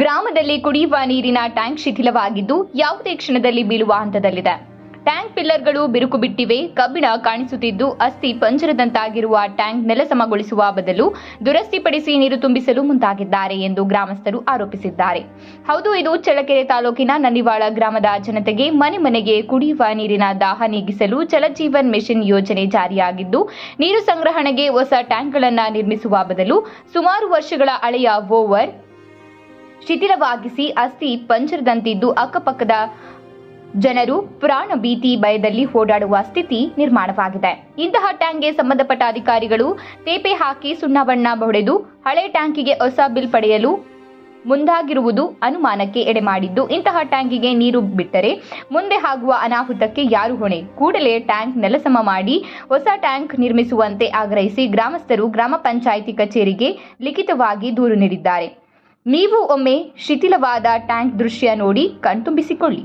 ಗ್ರಾಮದಲ್ಲಿ ಕುಡಿಯುವ ನೀರಿನ ಟ್ಯಾಂಕ್ ಶಿಥಿಲವಾಗಿದ್ದು ಯಾವುದೇ ಕ್ಷಣದಲ್ಲಿ ಬೀಳುವ ಹಂತದಲ್ಲಿದೆ. ಟ್ಯಾಂಕ್ ಪಿಲ್ಲರ್ಗಳು ಬಿರುಕು ಬಿಟ್ಟಿವೆ, ಕಬ್ಬಿಣ ಕಾಣಿಸುತ್ತಿದ್ದು ಅಸ್ಥಿ ಪಂಜರದಂತಾಗಿರುವ ಟ್ಯಾಂಕ್ ನೆಲಸಮಗೊಳಿಸುವ ಬದಲು ದುರಸ್ತಿಪಡಿಸಿ ನೀರು ತುಂಬಿಸಲು ಮುಂದಾಗಿದ್ದಾರೆ ಎಂದು ಗ್ರಾಮಸ್ಥರು ಆರೋಪಿಸಿದ್ದಾರೆ. ಹೌದು, ಇದು ಚಳ್ಳಕೆರೆ ತಾಲೂಕಿನ ನನ್ನಿವಾಳ ಗ್ರಾಮದ ಜನತೆಗೆ ಮನೆ ಮನೆಗೆ ಕುಡಿಯುವ ನೀರಿನ ದಾಹ ನೀಗಿಸಲು ಜಲಜೀವನ್ ಮಿಷನ್ ಯೋಜನೆ ಜಾರಿಯಾಗಿದ್ದು, ನೀರು ಸಂಗ್ರಹಣೆಗೆ ಹೊಸ ಟ್ಯಾಂಕ್ಗಳನ್ನು ನಿರ್ಮಿಸುವ ಬದಲು ಸುಮಾರು ವರ್ಷಗಳ ಹಳೆಯ ಓವರ್ ಶಿಥಿಲವಾಗಿಸಿ ಅಸ್ಥಿ ಪಂಜರದಂತಿದ್ದು ಅಕ್ಕಪಕ್ಕದ ಜನರು ಪ್ರಾಣ ಭೀತಿ ಭಯದಲ್ಲಿ ಓಡಾಡುವ ಸ್ಥಿತಿ ನಿರ್ಮಾಣವಾಗಿದೆ. ಇಂತಹ ಟ್ಯಾಂಕ್ಗೆ ಸಂಬಂಧಪಟ್ಟ ಅಧಿಕಾರಿಗಳು ತೇಪೆ ಹಾಕಿ ಸುಣ್ಣ ಬಣ್ಣ ಹೊಡೆದು ಹಳೆ ಟ್ಯಾಂಕಿಗೆ ಹೊಸ ಬಿಲ್ ಪಡೆಯಲು ಮುಂದಾಗಿರುವುದು ಅನುಮಾನಕ್ಕೆ ಎಡೆಮಾಡಿದ್ದು ಇಂತಹ ಟ್ಯಾಂಕಿಗೆ ನೀರು ಬಿಟ್ಟರೆ ಮುಂದೆ ಆಗುವ ಅನಾಹುತಕ್ಕೆ ಯಾರು ಹೊಣೆ? ಕೂಡಲೇ ಟ್ಯಾಂಕ್ ನೆಲಸಮ ಮಾಡಿ ಹೊಸ ಟ್ಯಾಂಕ್ ನಿರ್ಮಿಸುವಂತೆ ಆಗ್ರಹಿಸಿ ಗ್ರಾಮಸ್ಥರು ಗ್ರಾಮ ಪಂಚಾಯಿತಿ ಕಚೇರಿಗೆ ಲಿಖಿತವಾಗಿ ದೂರು ನೀಡಿದ್ದಾರೆ. ನೀವು ಒಮ್ಮೆ ಶಿಥಿಲವಾದ ಟ್ಯಾಂಕ್ ದೃಶ್ಯ ನೋಡಿ ಕಣ್ತುಂಬಿಸಿಕೊಳ್ಳಿ.